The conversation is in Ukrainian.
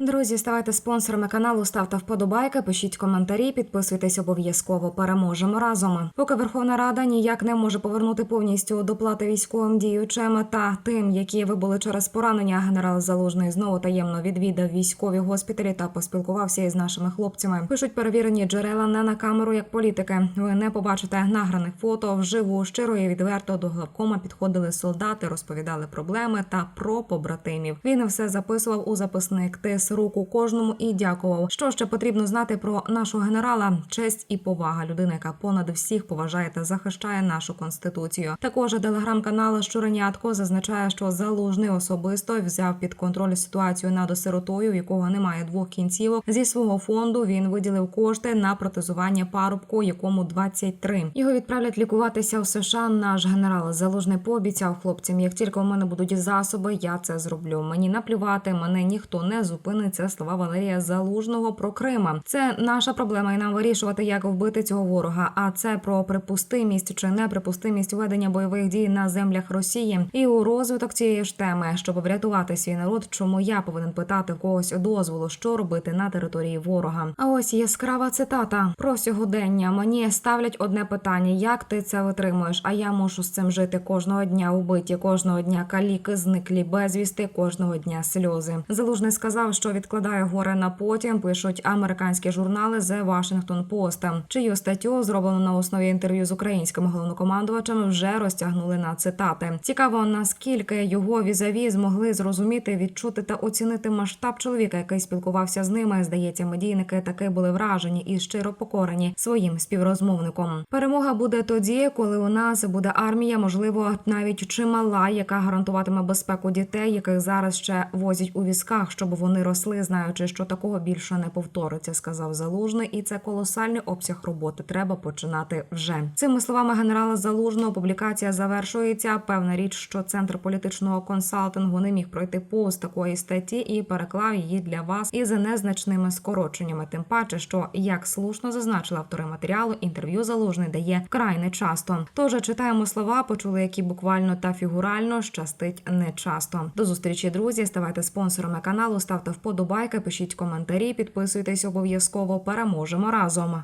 Друзі, ставайте спонсорами каналу, ставте вподобайки, пишіть коментарі, підписуйтесь обов'язково. Переможемо разом. Поки Верховна Рада ніяк не може повернути повністю доплати військовим діючим та тим, які вибули через поранення. Генерал Залужний знову таємно відвідав військові госпіталі та поспілкувався із нашими хлопцями. Пишуть перевірені джерела не на камеру, як політики. Ви не побачите награних фото вживу щиро і відверто до главкома підходили солдати, розповідали проблеми та про побратимів. Він все записував у записник, тис руку кожному і дякував. Що ще потрібно знати про нашого генерала? Честь і повага. Людина, яка понад всіх поважає та захищає нашу конституцію. Також телеграм-канал Щуренятко зазначає, що залужний особисто взяв під контроль ситуацію над осиротою, у якого немає двох кінцівок. Зі свого фонду він виділив кошти на протезування парубку, якому 23. Його відправлять лікуватися в США. Наш генерал залужний пообіцяв хлопцям. Як тільки у мене будуть засоби, я це зроблю. Мені наплювати, мене ніхто не зупинить. Це слова Валерія Залужного про Крима. Це наша проблема, і нам вирішувати, як вбити цього ворога. А це про припустимість чи неприпустимість ведення бойових дій на землях Росії і у розвиток цієї ж теми, щоб врятувати свій народ. Чому я повинен питати когось дозволу, що робити на території ворога? А ось яскрава цитата про сьогодення. Мені ставлять одне питання: як ти це витримуєш? А я мушу з цим жити кожного дня. Убиті кожного дня каліки, зниклі безвісти, кожного дня сльози. Залужний сказав, що відкладає горе на потім. Пишуть американські журнали The Washington Post, чию статтю зроблено на основі інтерв'ю з українським головнокомандувачем, вже розтягнули на цитати. Цікаво, наскільки його візаві змогли зрозуміти, відчути та оцінити масштаб чоловіка, який спілкувався з ними. Здається, медійники таки були вражені і щиро покорені своїм співрозмовником. Перемога буде тоді, коли у нас буде армія, можливо, навіть чимала, яка гарантуватиме безпеку дітей, яких зараз ще возять у візках, щоб вони росли, знаючи, що такого більше не повториться, сказав Залужний, і це колосальний обсяг роботи. Треба починати вже цими словами генерала Залужного. Публікація завершується. Певна річ, що центр політичного консалтингу не міг пройти повз такої статті і переклав її для вас із незначними скороченнями. Тим паче, що як слушно зазначили автори матеріалу, інтерв'ю залужний дає вкрай нечасто. Тож читаємо слова, почули, які буквально та фігурально щастить нечасто. До зустрічі, друзі. Ставайте спонсорами каналу, ставте вподобайки, пишіть коментарі, підписуйтесь обов'язково. Переможемо разом.